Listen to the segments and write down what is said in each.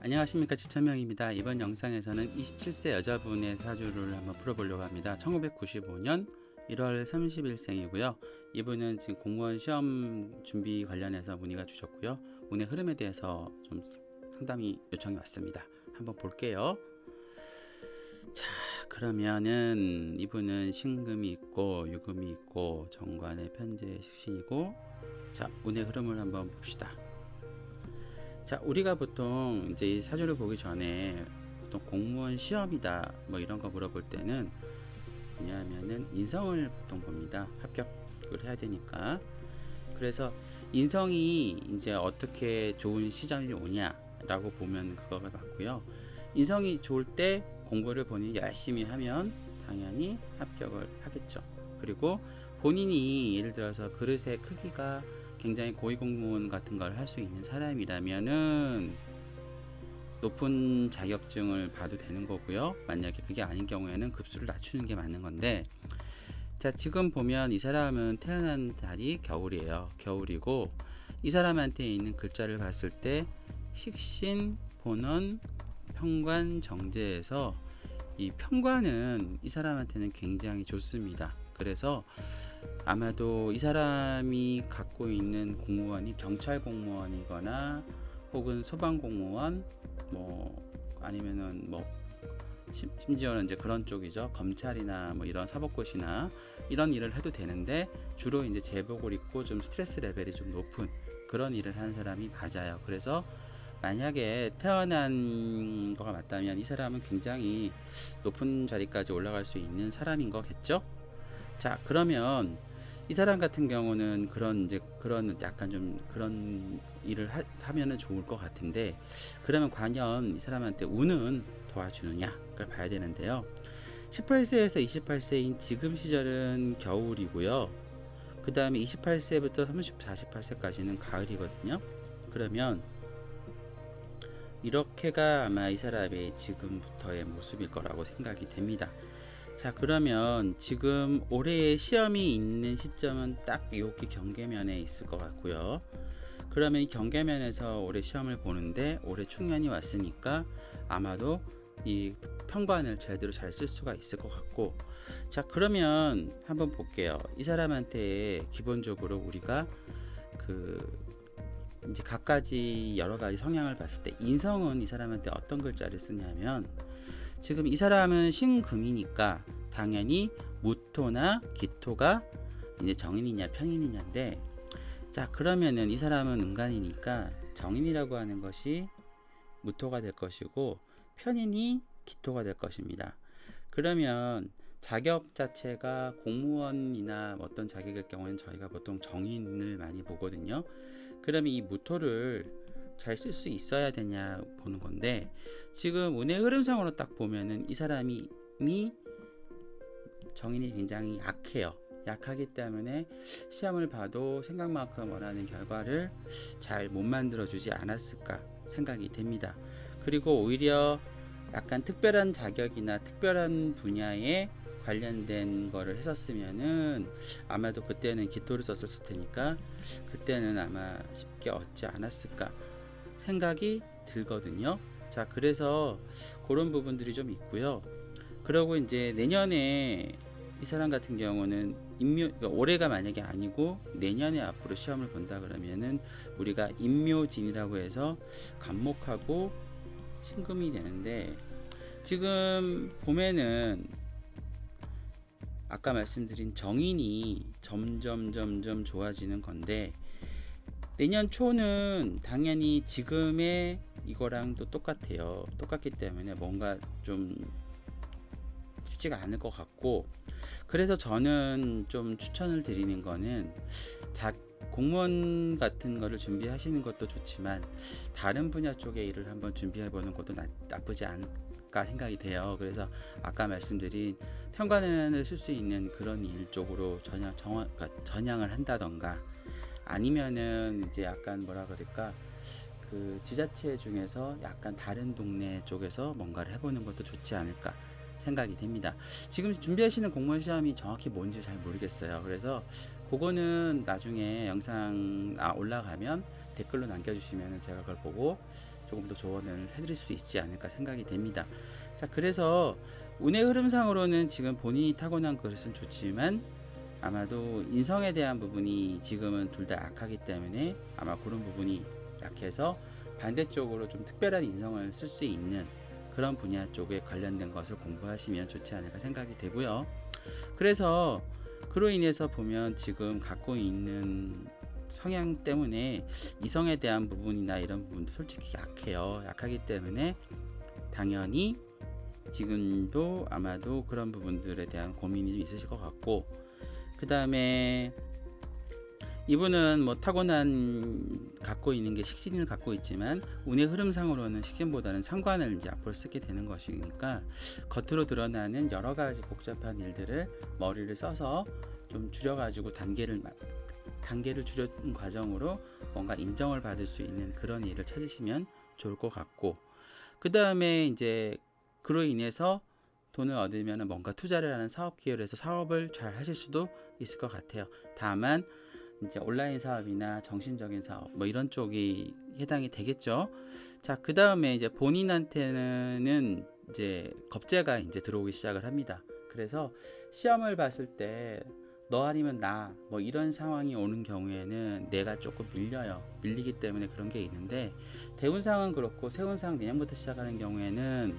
안녕하십니까 지천명입니다. 이번 영상에서는 27세 여자분의 사주를 한번 풀어보려고 합니다. 1995년 1월 30일생이고요. 이분은 지금 공무원 시험 준비 관련해서 문의가 주셨고요. 운의 흐름에 대해서 좀 상담이 요청이 왔습니다. 한번 볼게요. 자, 그러면은 이분은 신금이 있고 유금이 있고 정관의 편제 식신이고 자, 운의 흐름을 한번 봅시다. 자, 우리가 보통 이제 이 사주를 보기 전에 보통 공무원 시험이다 뭐 이런 거 물어볼 때는 뭐냐면은 인성을 보통 봅니다. 합격을 해야 되니까. 그래서 인성이 이제 어떻게 좋은 시점이 오냐라고 보면 그거가 맞고요. 인성이 좋을 때 공부를 본인이 열심히 하면 당연히 합격을 하겠죠. 그리고 본인이 예를 들어서 그릇의 크기가 굉장히 고위공무원 같은 걸 할 수 있는 사람이라면은 높은 자격증을 봐도 되는 거고요. 만약에 그게 아닌 경우에는 급수를 낮추는 게 맞는 건데, 자, 지금 보면 이 사람은 태어난 달이 겨울이에요. 겨울이고, 이 사람한테 있는 글자를 봤을 때, 식신, 본원, 평관, 정제에서 이 평관은 이 사람한테는 굉장히 좋습니다. 그래서 아마도 이 사람이 갖고 있는 공무원이 경찰 공무원이거나 혹은 소방 공무원 뭐 아니면은 뭐 심- 심지어는 이제 그런 쪽이죠. 검찰이나 뭐 이런 사법고시나 이런 일을 해도 되는데 주로 이제 제복을 입고 좀 스트레스 레벨이 좀 높은 그런 일을 하는 사람이 맞아요. 그래서 만약에 태어난 거가 맞다면 이 사람은 굉장히 높은 자리까지 올라갈 수 있는 사람인 거겠죠 자 그러면 이 사람 같은 경우는 그런 이제 그런 약간 좀 그런 일을 하, 하면은 좋을 것 같은데 그러면 과연 이 사람한테 운은 도와주느냐? 그걸 봐야 되는데요. 18세에서 28세인 지금 시절은 겨울이고요. 그 다음에 28세부터 30, 48세까지는 가을이거든요. 그러면 이렇게가 아마 이 사람의 지금부터의 모습일 거라고 생각이 됩니다 자 그러면 지금 올해의 시험이 있는 시점은 딱 여기 경계면에 있을 것 같고요. 그러면 이 경계면에서 올해 시험을 보는데 올해 충년이 왔으니까 아마도 이 평관을 제대로 잘 쓸 수가 있을 것 같고. 자 그러면 한번 볼게요. 이 사람한테 기본적으로 우리가 그 이제 각가지 여러 가지 성향을 봤을 때 인성은 이 사람한테 어떤 글자를 쓰냐면 지금 이 사람은 신금이니까 당연히 무토나 기토가 이제 정인이냐 평인이냐인데 자 그러면은 이 사람은 음간이니까 정인이라고 하는 것이 무토가 될 것이고 편인이 기토가 될 것입니다. 그러면 자격 자체가 공무원이나 어떤 자격일 경우에는 저희가 보통 정인을 많이 보거든요. 그러면 이 무토를 잘 쓸 수 있어야 되냐 보는 건데 지금 운의 흐름상으로 딱 보면은 이 사람이 이 정인이 굉장히 약해요. 약하기 때문에 시험을 봐도 생각만큼 원하는 결과를 잘 못 만들어 주지 않았을까 생각이 됩니다. 그리고 오히려 약간 특별한 자격이나 특별한 분야에 관련된 거를 했었으면은 아마도 그때는 기토를 썼을 테니까 그때는 아마 쉽게 얻지 않았을까 생각이 들거든요. 자, 그래서 그런 부분들이 좀 있고요. 그리고 이제 내년에 이 사람 같은 경우는 임묘 그러니까 올해가 만약에 아니고 내년에 앞으로 시험을 본다 그러면은 우리가 임묘진이라고 해서 간목하고 신금이 되는데 지금 보면은 아까 말씀드린 정인이 점점 점점 좋아지는 건데 내년 초는 당연히 지금의 이거랑 또 똑같아요. 똑같기 때문에 뭔가 좀 쉽지가 않을 것 같고 그래서 저는 좀 추천을 드리는 거는 자, 공무원 같은 거를 준비하시는 것도 좋지만 다른 분야 쪽의 일을 한번 준비해 보는 것도 나, 나쁘지 않을까 생각이 돼요. 그래서 아까 말씀드린 평관을 쓸 수 있는 그런 일 쪽으로 전향 정화, 그러니까 전향을 한다던가 아니면은 이제 약간 뭐라 그럴까 그 지자체 중에서 약간 다른 동네 쪽에서 뭔가를 해보는 것도 좋지 않을까 생각이 됩니다. 지금 준비하시는 공무원 시험이 정확히 뭔지 잘 모르겠어요. 그래서 그거는 나중에 영상 아, 올라가면 댓글로 남겨주시면 제가 그걸 보고 조금 더 조언을 해드릴 수 있지 않을까 생각이 됩니다. 자, 그래서 운의 흐름상으로는 지금 본인이 타고난 그릇은 좋지만 아마도 인성에 대한 부분이 지금은 둘 다 약하기 때문에 아마 그런 부분이 약해서 반대쪽으로 좀 특별한 인성을 쓸 수 있는 그런 분야 쪽에 관련된 것을 공부하시면 좋지 않을까 생각이 되고요. 그래서 그로 인해서 보면 지금 갖고 있는 성향 때문에 이성에 대한 부분이나 이런 부분도 솔직히 약해요. 약하기 때문에 당연히 지금도 아마도 그런 부분들에 대한 고민이 좀 있으실 것 같고 그 다음에 이분은 뭐 타고난 갖고 있는 게 식신을 갖고 있지만 운의 흐름상으로는 식신보다는 상관을 이제 앞으로 쓰게 되는 것이니까 겉으로 드러나는 여러 가지 복잡한 일들을 머리를 써서 좀 줄여가지고 단계를 마- 단계를 줄여는 과정으로 뭔가 인정을 받을 수 있는 그런 일을 찾으시면 좋을 것 같고 그 다음에 이제 그로 인해서 돈을 얻으면 뭔가 투자를 하는 사업 기회를 해서 사업을 잘 하실 수도 있을 것 같아요. 다만 이제 온라인 사업이나 정신적인 사업 뭐 이런 쪽이 해당이 되겠죠. 자, 그 다음에 이제 본인한테는 이제 겁재가 이제 들어오기 시작을 합니다. 그래서 시험을 봤을 때 너 아니면 나 뭐 이런 상황이 오는 경우에는 내가 조금 밀려요. 밀리기 때문에 그런 게 있는데 대운상은 그렇고 세운상 내년부터 시작하는 경우에는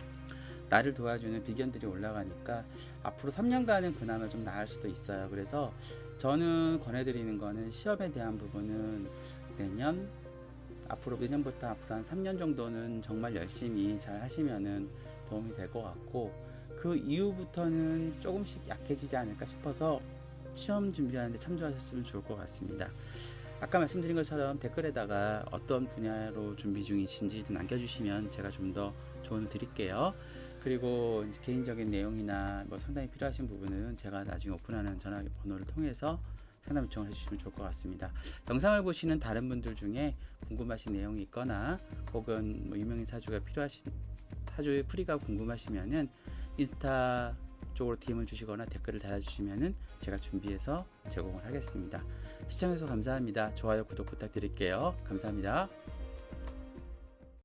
나를 도와주는 비견들이 올라가니까 앞으로 3년간은 그나마 좀 나을 수도 있어요. 그래서 저는 권해드리는 거는 시험에 대한 부분은 내년 앞으로 내년부터 앞으로 한 3년 정도는 정말 열심히 잘 하시면은 도움이 될 것 같고 그 이후부터는 조금씩 약해지지 않을까 싶어서 시험 준비하는데 참조하셨으면 좋을 것 같습니다. 아까 말씀드린 것처럼 댓글에다가 어떤 분야로 준비 중이신지 좀 남겨주시면 제가 좀 더 조언을 드릴게요. 그리고 개인적인 내용이나 뭐 상담이 필요하신 부분은 제가 나중에 오픈하는 전화기 번호를 통해서 상담 요청을 해주시면 좋을 것 같습니다. 영상을 보시는 다른 분들 중에 궁금하신 내용이 있거나 혹은 뭐 유명인 사주가 필요하신 사주의 풀이가 궁금하시면은 인스타 쪽으로 DM을 주시거나 댓글을 달아주시면은 제가 준비해서 제공을 하겠습니다. 시청해주셔서 감사합니다. 좋아요, 구독 부탁드릴게요. 감사합니다.